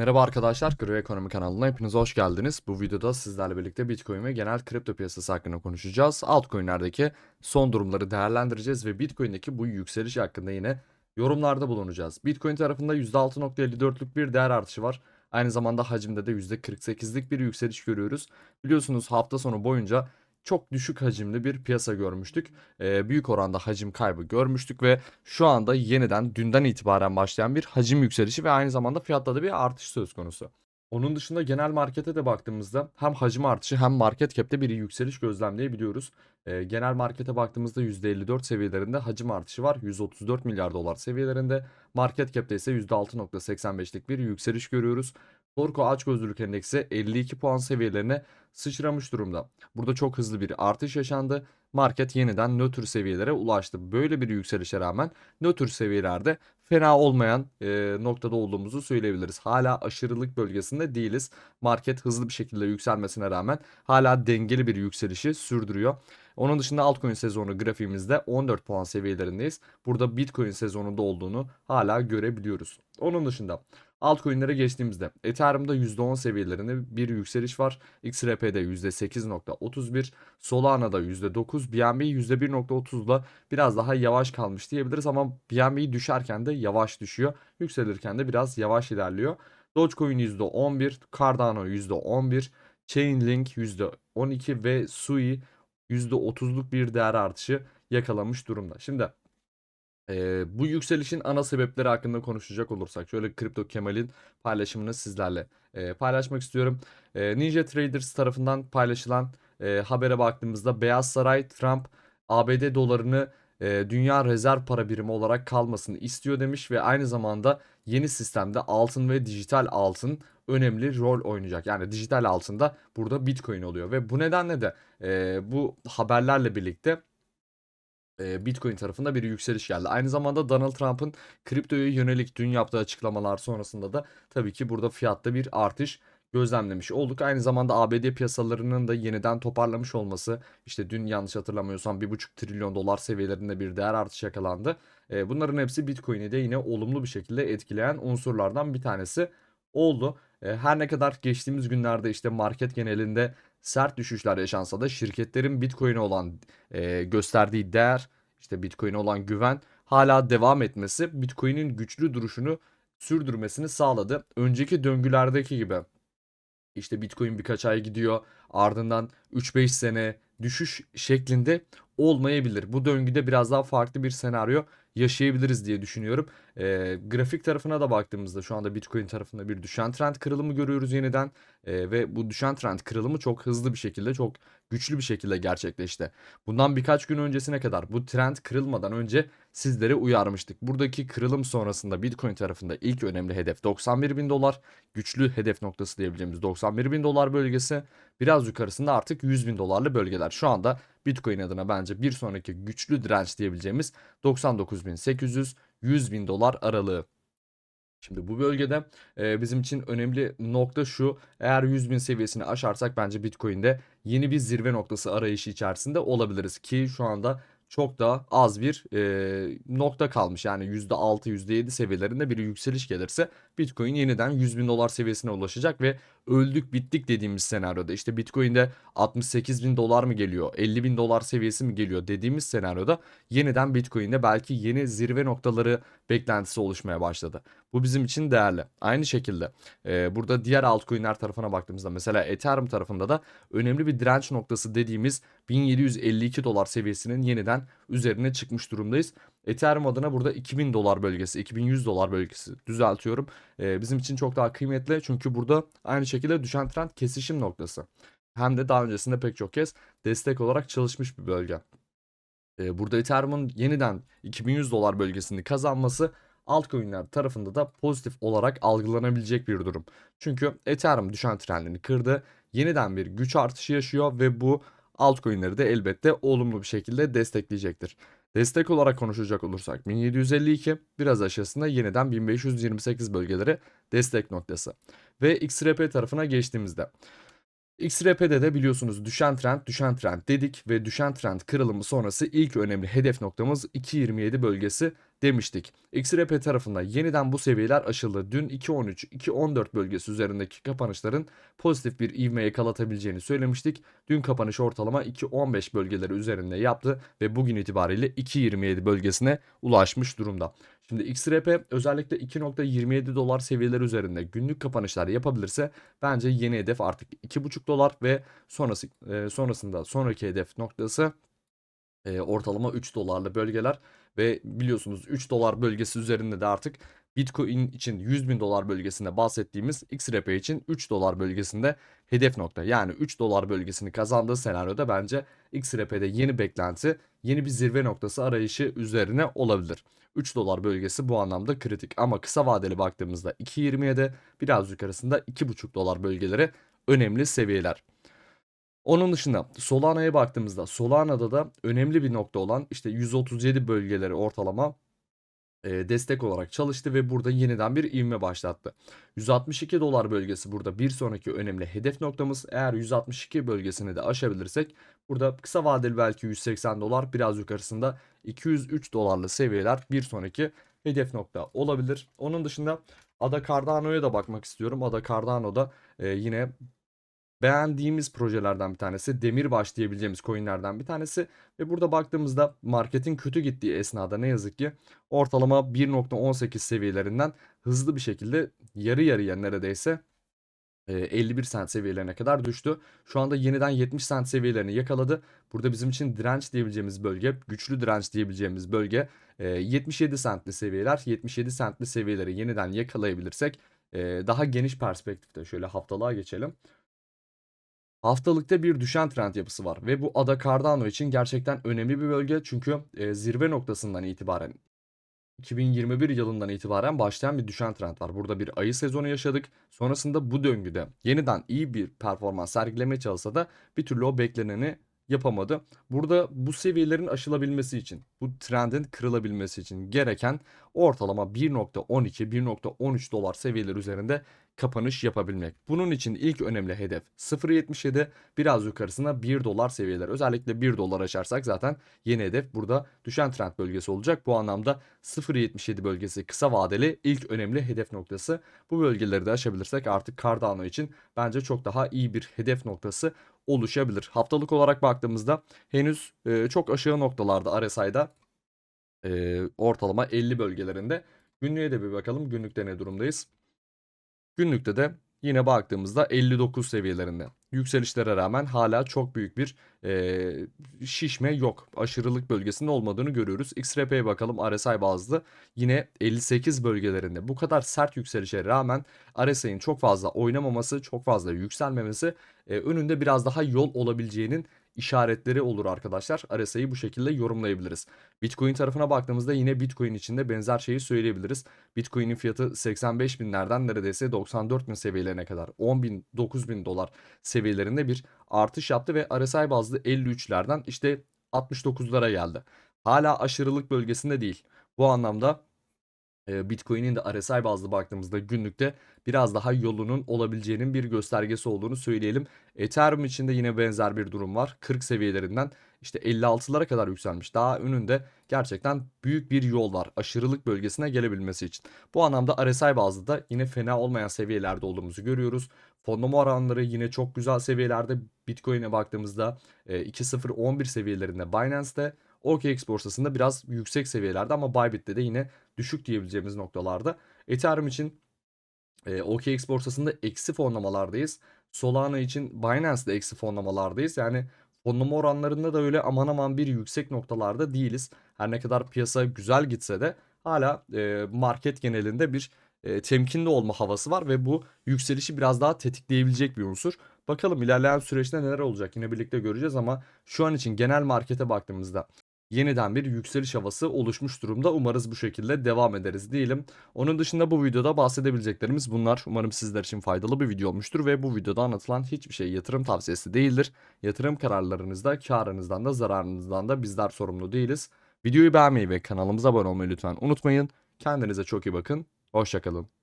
Merhaba arkadaşlar, Gri Ekonomi kanalına hepiniz hoş geldiniz. Bu videoda sizlerle birlikte Bitcoin ve genel kripto piyasası hakkında konuşacağız. Altcoin'lerdeki son durumları değerlendireceğiz ve Bitcoin'deki bu yükseliş hakkında yine yorumlarda bulunacağız. Bitcoin tarafında %6.54'lük bir değer artışı var. Aynı zamanda hacimde de %48'lik bir yükseliş görüyoruz. Biliyorsunuz hafta sonu boyunca çok düşük hacimli bir piyasa görmüştük. Ee, büyük oranda hacim kaybı görmüştük ve şu anda yeniden dünden itibaren başlayan bir hacim yükselişi ve aynı zamanda fiyatta da bir artış söz konusu. Onun dışında genel markete de baktığımızda hem hacim artışı hem market cap'te bir yükseliş gözlemleyebiliyoruz. Ee, genel markete baktığımızda %54 seviyelerinde hacim artışı var. 134 milyar dolar seviyelerinde. Market cap'te ise %6.85'lik bir yükseliş görüyoruz. Torko açgözlülük endeksi 52 puan seviyelerine sıçramış durumda. Burada çok hızlı bir artış yaşandı. Market yeniden nötr seviyelere ulaştı. Böyle bir yükselişe rağmen nötr seviyelerde fena olmayan e, noktada olduğumuzu söyleyebiliriz. Hala aşırılık bölgesinde değiliz. Market hızlı bir şekilde yükselmesine rağmen hala dengeli bir yükselişi sürdürüyor. Onun dışında altcoin sezonu grafiğimizde 14 puan seviyelerindeyiz. Burada Bitcoin sezonunda olduğunu hala görebiliyoruz. Onun dışında altcoin'lere geçtiğimizde Ethereum'da %10 seviyelerinde bir yükseliş var. XRP'de %8.31, Solana'da %9, BNB %1.30'la biraz daha yavaş kalmış diyebiliriz ama BNB düşerken de yavaş düşüyor. Yükselirken de biraz yavaş ilerliyor. Dogecoin %11, Cardano %11, Chainlink %12 ve Sui %30'luk bir değer artışı yakalamış durumda. Şimdi e, bu yükselişin ana sebepleri hakkında konuşacak olursak şöyle Kripto Kemal'in paylaşımını sizlerle e, paylaşmak istiyorum. E, Ninja Traders tarafından paylaşılan e, habere baktığımızda Beyaz Saray Trump ABD dolarını e, dünya rezerv para birimi olarak kalmasını istiyor demiş ve aynı zamanda yeni sistemde altın ve dijital altın önemli rol oynayacak. Yani dijital altında burada Bitcoin oluyor ve bu nedenle de e, bu haberlerle birlikte e, Bitcoin tarafında bir yükseliş geldi. Aynı zamanda Donald Trump'ın kriptoya yönelik dün yaptığı açıklamalar sonrasında da tabii ki burada fiyatta bir artış gözlemlemiş olduk. Aynı zamanda ABD piyasalarının da yeniden toparlamış olması işte dün yanlış hatırlamıyorsam 1,5 trilyon dolar seviyelerinde bir değer artışı yakalandı. E, bunların hepsi Bitcoin'i de yine olumlu bir şekilde etkileyen unsurlardan bir tanesi oldu. E, her ne kadar geçtiğimiz günlerde işte market genelinde sert düşüşler yaşansa da şirketlerin Bitcoin'e olan e, gösterdiği değer, işte Bitcoin'e olan güven hala devam etmesi Bitcoin'in güçlü duruşunu sürdürmesini sağladı. Önceki döngülerdeki gibi işte Bitcoin birkaç ay gidiyor ardından 3-5 sene düşüş şeklinde olmayabilir. Bu döngüde biraz daha farklı bir senaryo yaşayabiliriz diye düşünüyorum. E, grafik tarafına da baktığımızda şu anda Bitcoin tarafında bir düşen trend kırılımı görüyoruz yeniden. E, ve bu düşen trend kırılımı çok hızlı bir şekilde, çok güçlü bir şekilde gerçekleşti. Bundan birkaç gün öncesine kadar bu trend kırılmadan önce sizlere uyarmıştık. Buradaki kırılım sonrasında Bitcoin tarafında ilk önemli hedef 91 bin dolar. Güçlü hedef noktası diyebileceğimiz 91 bin dolar bölgesi. Biraz yukarısında artık 100 bin dolarlı bölgeler. Şu anda Bitcoin adına bence bir sonraki güçlü direnç diyebileceğimiz 99.800 100 bin dolar aralığı. Şimdi bu bölgede e, bizim için önemli nokta şu. Eğer 100 bin seviyesini aşarsak bence Bitcoin'de yeni bir zirve noktası arayışı içerisinde olabiliriz. Ki şu anda çok da az bir e, nokta kalmış. Yani %6, %7 seviyelerinde bir yükseliş gelirse Bitcoin yeniden 100 bin dolar seviyesine ulaşacak ve öldük bittik dediğimiz senaryoda işte Bitcoin'de 68 bin dolar mı geliyor 50 bin dolar seviyesi mi geliyor dediğimiz senaryoda yeniden Bitcoin'de belki yeni zirve noktaları beklentisi oluşmaya başladı. Bu bizim için değerli. Aynı şekilde e, burada diğer altcoin'ler tarafına baktığımızda mesela Ethereum tarafında da önemli bir direnç noktası dediğimiz 1752 dolar seviyesinin yeniden üzerine çıkmış durumdayız. Ethereum adına burada 2000 dolar bölgesi, 2100 dolar bölgesi düzeltiyorum. Ee, bizim için çok daha kıymetli çünkü burada aynı şekilde düşen trend kesişim noktası. Hem de daha öncesinde pek çok kez destek olarak çalışmış bir bölge. Ee, burada Ethereum'un yeniden 2100 dolar bölgesini kazanması altcoin'ler tarafında da pozitif olarak algılanabilecek bir durum. Çünkü Ethereum düşen trendini kırdı. Yeniden bir güç artışı yaşıyor ve bu altcoin'leri de elbette olumlu bir şekilde destekleyecektir. Destek olarak konuşacak olursak 1752 biraz aşağısında yeniden 1528 bölgeleri destek noktası. Ve XRP tarafına geçtiğimizde XRP'de de biliyorsunuz düşen trend düşen trend dedik ve düşen trend kırılımı sonrası ilk önemli hedef noktamız 2.27 bölgesi demiştik. XRP tarafında yeniden bu seviyeler aşıldı. Dün 2.13, 2.14 bölgesi üzerindeki kapanışların pozitif bir ivme yakalatabileceğini söylemiştik. Dün kapanış ortalama 2.15 bölgeleri üzerinde yaptı ve bugün itibariyle 2.27 bölgesine ulaşmış durumda. Şimdi XRP özellikle 2.27 dolar seviyeleri üzerinde günlük kapanışlar yapabilirse bence yeni hedef artık 2.5 dolar ve sonrası e, sonrasında sonraki hedef noktası e, ortalama 3 dolarlı bölgeler ve biliyorsunuz 3 dolar bölgesi üzerinde de artık Bitcoin için 100 bin dolar bölgesinde bahsettiğimiz XRP için 3 dolar bölgesinde hedef nokta. Yani 3 dolar bölgesini kazandığı senaryoda bence XRP'de yeni beklenti, yeni bir zirve noktası arayışı üzerine olabilir. 3 dolar bölgesi bu anlamda kritik ama kısa vadeli baktığımızda 2.27 biraz yukarısında 2.5 dolar bölgeleri önemli seviyeler. Onun dışında Solana'ya baktığımızda Solana'da da önemli bir nokta olan işte 137 bölgeleri ortalama e, destek olarak çalıştı ve burada yeniden bir ivme başlattı. 162 dolar bölgesi burada bir sonraki önemli hedef noktamız. Eğer 162 bölgesini de aşabilirsek burada kısa vadeli belki 180 dolar biraz yukarısında 203 dolarlı seviyeler bir sonraki hedef nokta olabilir. Onun dışında Ada Cardano'ya da bakmak istiyorum. Ada Cardano'da e, yine beğendiğimiz projelerden bir tanesi. Demirbaş diyebileceğimiz coinlerden bir tanesi. Ve burada baktığımızda marketin kötü gittiği esnada ne yazık ki ortalama 1.18 seviyelerinden hızlı bir şekilde yarı yarıya neredeyse 51 sent seviyelerine kadar düştü. Şu anda yeniden 70 sent seviyelerini yakaladı. Burada bizim için direnç diyebileceğimiz bölge, güçlü direnç diyebileceğimiz bölge 77 sentli seviyeler. 77 sentli seviyeleri yeniden yakalayabilirsek daha geniş perspektifte şöyle haftalığa geçelim. Haftalıkta bir düşen trend yapısı var ve bu Ada Cardano için gerçekten önemli bir bölge çünkü e, zirve noktasından itibaren 2021 yılından itibaren başlayan bir düşen trend var. Burada bir ayı sezonu yaşadık. Sonrasında bu döngüde yeniden iyi bir performans sergilemeye çalışsa da bir türlü o bekleneni yapamadı. Burada bu seviyelerin aşılabilmesi için, bu trendin kırılabilmesi için gereken ortalama 1.12, 1.13 dolar seviyeler üzerinde kapanış yapabilmek. Bunun için ilk önemli hedef 0.77 biraz yukarısına 1 dolar seviyeler. Özellikle 1 dolar aşarsak zaten yeni hedef burada düşen trend bölgesi olacak. Bu anlamda 0.77 bölgesi kısa vadeli ilk önemli hedef noktası. Bu bölgeleri de aşabilirsek artık Cardano için bence çok daha iyi bir hedef noktası oluşabilir. Haftalık olarak baktığımızda henüz e, çok aşağı noktalarda RSI'da e, ortalama 50 bölgelerinde. Günlüğe de bir bakalım. Günlükte ne durumdayız? Günlükte de yine baktığımızda 59 seviyelerinde. Yükselişlere rağmen hala çok büyük bir e, şişme yok. Aşırılık bölgesinde olmadığını görüyoruz. XRP'ye bakalım RSI bazlı yine 58 bölgelerinde. Bu kadar sert yükselişe rağmen RSI'nin çok fazla oynamaması, çok fazla yükselmemesi e, önünde biraz daha yol olabileceğinin işaretleri olur arkadaşlar. RSI'yi bu şekilde yorumlayabiliriz. Bitcoin tarafına baktığımızda yine Bitcoin içinde benzer şeyi söyleyebiliriz. Bitcoin'in fiyatı 85 binlerden neredeyse 94 bin seviyelerine kadar 10 bin 9 bin dolar seviyelerinde bir artış yaptı ve RSI bazlı 53'lerden işte 69'lara geldi. Hala aşırılık bölgesinde değil. Bu anlamda Bitcoin'in de RSI bazlı baktığımızda günlükte biraz daha yolunun olabileceğinin bir göstergesi olduğunu söyleyelim. Ethereum için de yine benzer bir durum var. 40 seviyelerinden işte 56'lara kadar yükselmiş. Daha önünde gerçekten büyük bir yol var aşırılık bölgesine gelebilmesi için. Bu anlamda RSI bazlı da yine fena olmayan seviyelerde olduğumuzu görüyoruz. Fonlama oranları yine çok güzel seviyelerde. Bitcoin'e baktığımızda 2.011 seviyelerinde Binance'te OKX borsasında biraz yüksek seviyelerde ama Bybit'te de yine düşük diyebileceğimiz noktalarda. Ethereum için e, OKX borsasında eksi fonlamalardayız. Solana için Binance'de eksi fonlamalardayız. Yani fonlama oranlarında da öyle aman aman bir yüksek noktalarda değiliz. Her ne kadar piyasa güzel gitse de hala e, market genelinde bir e, temkinli olma havası var ve bu yükselişi biraz daha tetikleyebilecek bir unsur. Bakalım ilerleyen süreçte neler olacak yine birlikte göreceğiz ama şu an için genel markete baktığımızda yeniden bir yükseliş havası oluşmuş durumda. Umarız bu şekilde devam ederiz diyelim. Onun dışında bu videoda bahsedebileceklerimiz bunlar. Umarım sizler için faydalı bir video olmuştur ve bu videoda anlatılan hiçbir şey yatırım tavsiyesi değildir. Yatırım kararlarınızda karınızdan da zararınızdan da bizler sorumlu değiliz. Videoyu beğenmeyi ve kanalımıza abone olmayı lütfen unutmayın. Kendinize çok iyi bakın. Hoşçakalın.